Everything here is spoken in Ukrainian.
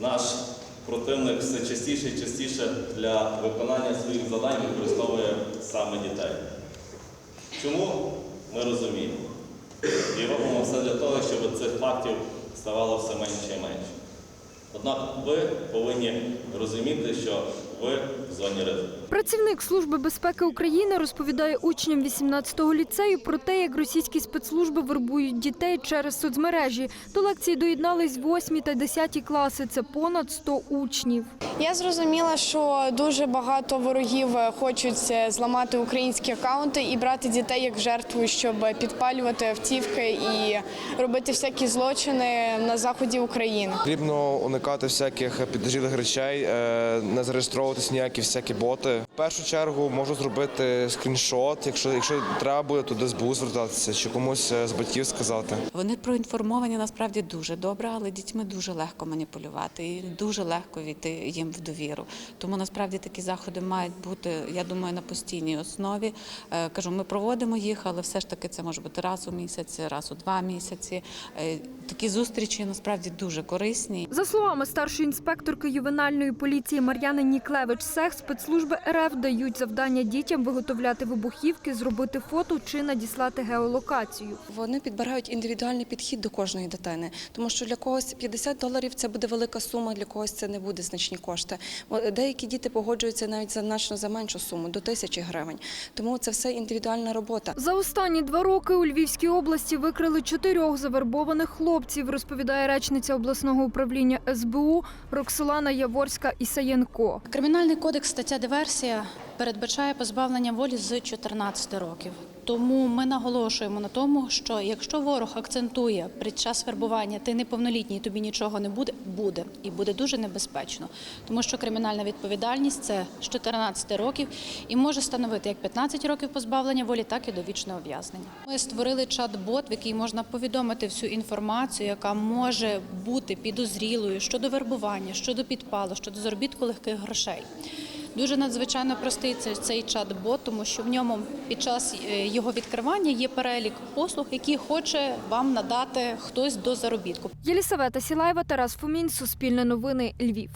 наш противник все частіше і частіше для виконання своїх завдань використовує саме дітей. Чому ми розуміємо? І робимо все для того, щоб цих фактів ставало все менше і менше. Однак ви повинні розуміти, що в зоні ризику. Працівник Служби безпеки України розповідає учням 18-го ліцею про те, як російські спецслужби вербують дітей через соцмережі. До лекції доєднались 8 та 10 класи. Це понад 100 учнів. Я зрозуміла, що дуже багато ворогів е, хочуть е, зламати українські акаунти і брати дітей як жертву, щоб підпалювати автівки і робити всякі злочини на заході України. Потрібно уникати всяких підозрілих речей, е, не зареєстровуватись ніякі всякі боти. В першу чергу можу зробити скріншот, якщо, якщо треба буде, то до СБУ звертатися чи комусь е, з батьків сказати. Вони проінформовані насправді дуже добре, але дітьми дуже легко маніпулювати і дуже легко війти їм в довіру. Тому насправді такі заходи мають бути, я думаю, на постійній основі. Е, Кажу, ми проводимо їх, але все ж таки це може бути раз у місяць, раз у два місяці. Такі зустрічі насправді дуже корисні. За словами старшої інспекторки ювенальної поліції Мар'яни Ніклевич, СЕХ спецслужби РФ дають завдання дітям виготовляти вибухівки, зробити фото чи надіслати геолокацію. Вони підбирають індивідуальний підхід до кожної дитини, тому що для когось 50 доларів це буде велика сума, для когось це не буде значні кошти. Деякі діти погоджуються навіть за значно за меншу суму до тисячі гривень. Тому це все індивідуальна робота. За останні два роки у Львівській області викрили чотирьох завербованих хлопців, розповідає речниця обласного управління СБУ Роксолана Яворська Ісаєнко. Кримінальний кодекс стаття диверсія передбачає позбавлення волі з 14 років. Тому ми наголошуємо на тому, що якщо ворог акцентує під час вербування ти неповнолітній, тобі нічого не буде, буде і буде дуже небезпечно, тому що кримінальна відповідальність це з 14 років і може становити як 15 років позбавлення волі, так і довічне ув'язнення. Ми створили чат-бот, в який можна повідомити всю інформацію, яка може бути підозрілою щодо вербування, щодо підпалу, щодо заробітку легких грошей. Дуже надзвичайно простий цей, цей чат-бот, тому що в ньому під час е, його відкривання є перелік послуг, які хоче вам надати хтось до заробітку. Єлісавета Сілаєва, Тарас Фомін, Суспільне новини, Львів.